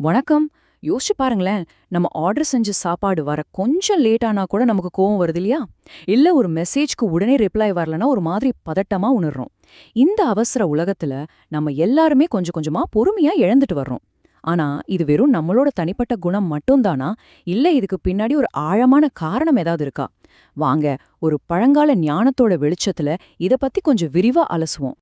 வணக்கம். யோசிச்சு பாருங்களேன் நம்ம ஆர்டர் செஞ்ச சாப்பாடு வர கொஞ்சம் லேட் ஆனா கூட நமக்கு கோவம் வருது இல்லையா? இல்ல ஒரு மெசேஜ்க்கு உடனே ரிப்ளை வரலனா ஒரு மாதிரி பதட்டமா உணர்றோம். இந்த அவசர உலகத்துல நம்ம எல்லாருமே கொஞ்சம் கொஞ்சமா பொறுமையா இழந்துட்டு வர்றோம். ஆனா இது வெறும் நம்மளோட தனிப்பட்ட குணம் மட்டும்தானா? இல்ல இதுக்கு பின்னாடி ஒரு ஆழமான காரணம் ஏதாவது இருக்கா? வாங்க ஒரு பழங்கால ஞானத்தோட வெளிச்சத்துல இத பத்தி கொஞ்சம் விரிவா அலசுவோம்.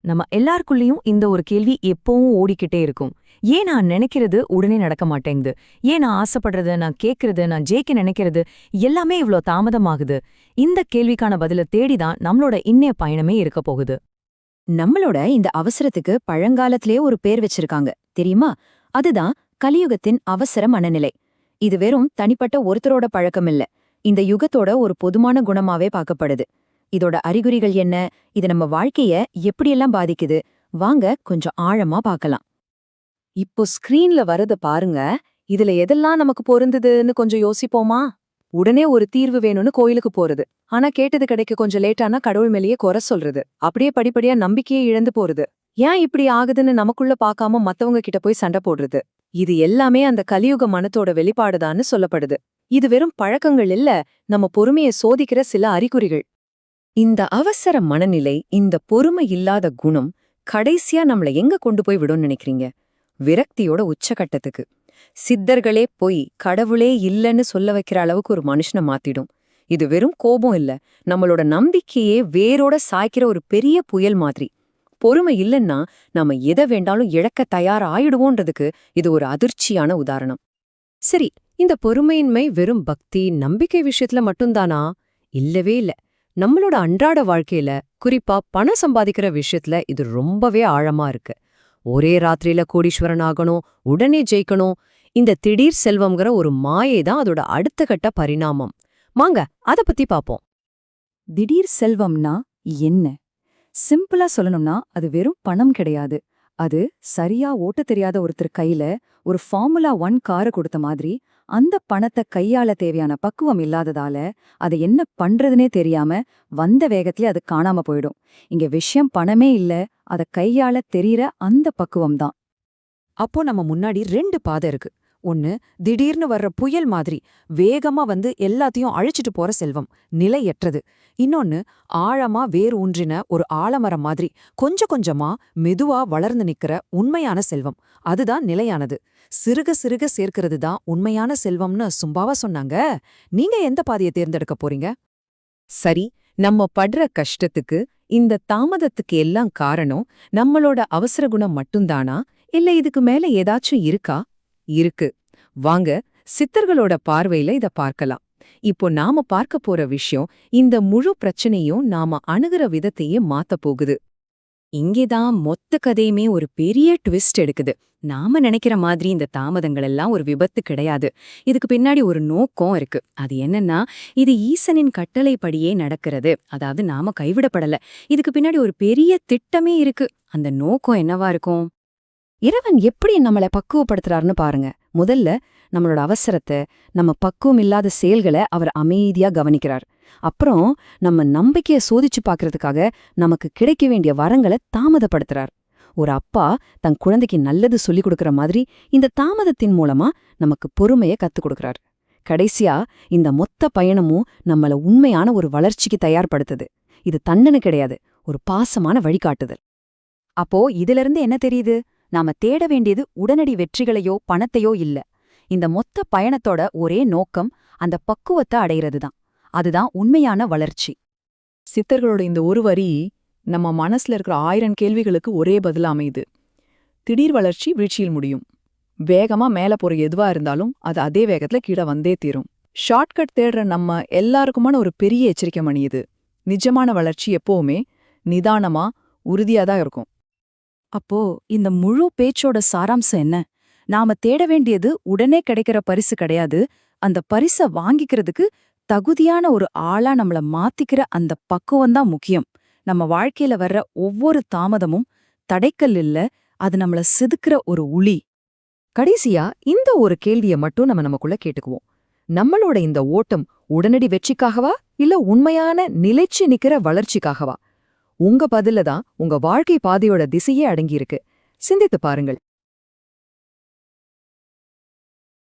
நம்ம எல்லாருக்குள்ளேயும் இந்த ஒரு கேள்வி எப்பவும் ஓடிக்கிட்டே இருக்கும். ஏன் நான் நினைக்கிறது உடனே நடக்க மாட்டேங்குது? ஏன் நான் ஆசைப்படுறது நான் கேட்கறது நான் ஜெயிக்க நினைக்கிறது எல்லாமே இவ்ளோ தாமதமாகுது? இந்த கேள்விக்கான பதில தேடிதான் நம்மளோட இன்னைய பயணமே இருக்க போகுது. நம்மளோட இந்த அவசரத்துக்கு பழங்காலத்திலே ஒரு பேர் வச்சிருக்காங்க. தெரியுமா? அதுதான் கலியுகத்தின் அவசர மனநிலை. இது வெறும் தனிப்பட்ட ஒருத்தரோட பழக்கம் இல்ல இந்த யுகத்தோட ஒரு பொதுமான குணமாவே பார்க்கப்படுது. இதோட அறிகுறிகள் என்ன? இது நம்ம வாழ்க்கைய எப்படியெல்லாம் பாதிக்குது? வாங்க கொஞ்சம் ஆழமா பார்க்கலாம். இப்போ ஸ்கிரீன்ல வரத பாருங்க. இதுல எதெல்லாம் நமக்கு பொருந்ததுன்னு கொஞ்சம் யோசிப்போமா? உடனே ஒரு தீர்வு வேணும்னு கோயிலுக்கு போறது. ஆனா கேட்டது கிடைக்க கொஞ்சம் லேட்டானா கடவுள் மேலேயே குறை சொல்றது. அப்படியே படிப்படியா நம்பிக்கையே இழந்து போறது. ஏன் இப்படி ஆகுதுன்னு நமக்குள்ள பாக்காம மத்தவங்க கிட்ட போய் சண்டை போடுறது? இது எல்லாமே அந்த கலியுக மனத்தோட வெளிப்பாடுதான்னு சொல்லப்படுது. இது வெறும் பழக்கங்கள் இல்ல நம்ம பொறுமையை சோதிக்கிற சில அறிகுறிகள். இந்த அவசர மனநிலை இந்த பொறுமை இல்லாத குணம் கடைசியா நம்மள எங்க கொண்டு போய் விடும்னு நினைக்கிறீங்க? விரக்தியோட உச்சகட்டத்துக்கு. சித்தர்களே பொய் கடவுளே இல்லைன்னு சொல்ல வைக்கிற அளவுக்கு ஒரு மனுஷனை மாத்திடும். இது வெறும் கோபம் இல்ல. நம்மளோட நம்பிக்கையே வேரோட சாய்க்கிற ஒரு பெரிய புயல் மாதிரி. பொறுமை இல்லைன்னா நாம எதை வேண்டாலும் இழக்க தயார் ஆயிடுவோன்றதுக்கு இது ஒரு அதிர்ச்சியான உதாரணம். சரி இந்த பொறுமையின்மை வெறும் பக்தி நம்பிக்கை விஷயத்துல மட்டும்தானா? இல்லவே இல்ல. நம்மளோட அன்றாட வாழ்க்கையில குறிப்பா பணம் சம்பாதிக்கிற விஷயத்துல இது ரொம்பவே ஆழமா இருக்கு. ஒரே ராத்திரியில கோடீஸ்வரன் ஆகணும் உடனே ஜெயிக்கணும். இந்த திடீர் செல்வம்ங்கிற ஒரு மாயை தான் அதோட அடுத்த கட்ட பரிணாமம். வாங்க அத பத்தி பாப்போம். திடீர் செல்வம்னா என்ன? சிம்பிளா சொல்லணும்னா அது வெறும் பணம் கிடையாது. அது சரியா ஓட்ட தெரியாத ஒருத்தர் கையில ஒரு ஃபார்முலா ஒன் காரை கொடுத்த மாதிரி அந்த பணத்தை கையாள தேவையான பக்குவம் இல்லாததால அதை என்ன பண்றதுனே தெரியாம வந்த வேகத்திலே அது காணாம போயிடும். இங்க விஷயம் பணமே இல்ல அத கையாள தெரியற அந்த பக்குவம் தான். அப்போ நம்ம முன்னாடி ரெண்டு பாதை இருக்கு. ஒன்னு திடீர்னு வர்ற புயல் மாதிரி வேகமா வந்து எல்லாத்தையும் அழிச்சிட்டு போற செல்வம் நிலையற்றது. இன்னொன்னு ஆழமா வேர் ஊன்றின ஒரு ஆலமரம் மாதிரி கொஞ்சம் கொஞ்சமா மெதுவா வளர்ந்து நிக்கிற உண்மையான செல்வம். அதுதான் நிலையானது. சிறுக சிறுக சேர்க்கிறது தான் உண்மையான செல்வம்னு சும்பாவா சொன்னாங்க? நீங்க எந்த பாதையை தேர்ந்தெடுக்க போறீங்க? சரி நம்ம படுற கஷ்டத்துக்கு இந்த தாமதத்துக்கு எல்லாம் காரணம் நம்மளோட அவசர குணம் மட்டும்தானா? இல்ல இதுக்கு மேல ஏதாச்சும் இருக்கா? இருக்கு. வாங்க சித்தர்களோட பார்வையில இத பார்க்கலாம். இப்போ நாம பார்க்க போற விஷயம் இந்த முழு பிரச்சனையும் நாம அணுகுற விதத்தையே மாத்தப் போகுது. இங்கேதான் மொத்த கதையுமே ஒரு பெரிய ட்விஸ்ட் எடுக்குது. நாம நினைக்கிற மாதிரி இந்த தாமதங்கள் எல்லாம் ஒரு விபத்து கிடையாது. இதுக்கு பின்னாடி ஒரு நோக்கம் இருக்கு. அது என்னன்னா இது ஈசனின் கட்டளைப்படியே நடக்கிறது. அதாவது நாம கைவிடப்படல. இதுக்கு பின்னாடி ஒரு பெரிய திட்டமே இருக்கு. அந்த நோக்கம் என்னவா இருக்கும்? இறைவன் எப்படி நம்மளை பக்குவப்படுத்துறாருன்னு பாருங்க. முதல்ல நம்மளோட அவசரத்தை நம்ம பக்குவம் இல்லாத செயல்களை அவர் அமைதியா கவனிக்கிறார். அப்புறம் நம்ம நம்பிக்கைய சோதிச்சு பார்க்கறதுக்காக நமக்கு கிடைக்க வேண்டிய வரங்களை தாமதப்படுத்துறார். ஒரு அப்பா தன் குழந்தைக்கு நல்லது சொல்லிக் கொடுக்கற மாதிரி இந்த தாமதத்தின் மூலமா நமக்கு பொறுமைய கத்துக் கொடுக்குறார். கடைசியா இந்த மொத்த பயணமும் நம்மள உண்மையான ஒரு வளர்ச்சிக்கு தயார்படுத்துது. இது தண்டனை கிடையாது ஒரு பாசமான வழிகாட்டுதல். அப்போ இதிலிருந்து என்ன தெரியுது? நாம தேட வேண்டியது உடனடி வெற்றிகளையோ பணத்தையோ இல்ல. இந்த மொத்த பயணத்தோட ஒரே நோக்கம் அந்த பக்குவத்தை அடையிறதுதான். அதுதான் உண்மையான வளர்ச்சி. சித்தர்களோட இந்த ஒரு வரி நம்ம மனசுல இருக்கிற ஆயிரம் கேள்விகளுக்கு ஒரே பதில் அமையுது. திடீர் வளர்ச்சி வீழ்ச்சியில் முடியும். வேகமா மேல போற எதுவா இருந்தாலும் அது அதே வேகத்துல கீழே வந்தே தீரும். ஷார்ட்கட் தேடுற நம்ம எல்லாருக்குமான ஒரு பெரிய எச்சரிக்கை மணி இது. நிஜமான வளர்ச்சி எப்பவுமே நிதானமா உறுதியா தான் இருக்கும். அப்போ இந்த முழு பேச்சோட சாராம்சம் என்ன? நாம தேட வேண்டியது உடனே கிடைக்கிற பரிசு கிடையாது. அந்த பரிச வாங்கிக்கிறதுக்கு தகுதியான ஒரு ஆளா நம்மள மாத்திக்கிற அந்த பக்குவம் தான் முக்கியம். நம்ம வாழ்க்கையில வர்ற ஒவ்வொரு தாமதமும் தடைக்கல் இல்ல அது நம்மள செதுக்குற ஒரு உளி. கடைசியா இந்த ஒரு கேள்விய மட்டும் நம்ம நமக்குள்ள கேட்டுக்குவோம். நம்மளோட இந்த ஓட்டம் உடனடி வெற்றிக்காகவா இல்ல உண்மையான நிலைச்சு நிக்கிற வளர்ச்சிக்காகவா? உங்க பதில தான் உங்க வாழ்க்கை பாதையோட திசையே அடங்கியிருக்கு. சிந்தித்து பாருங்கள்.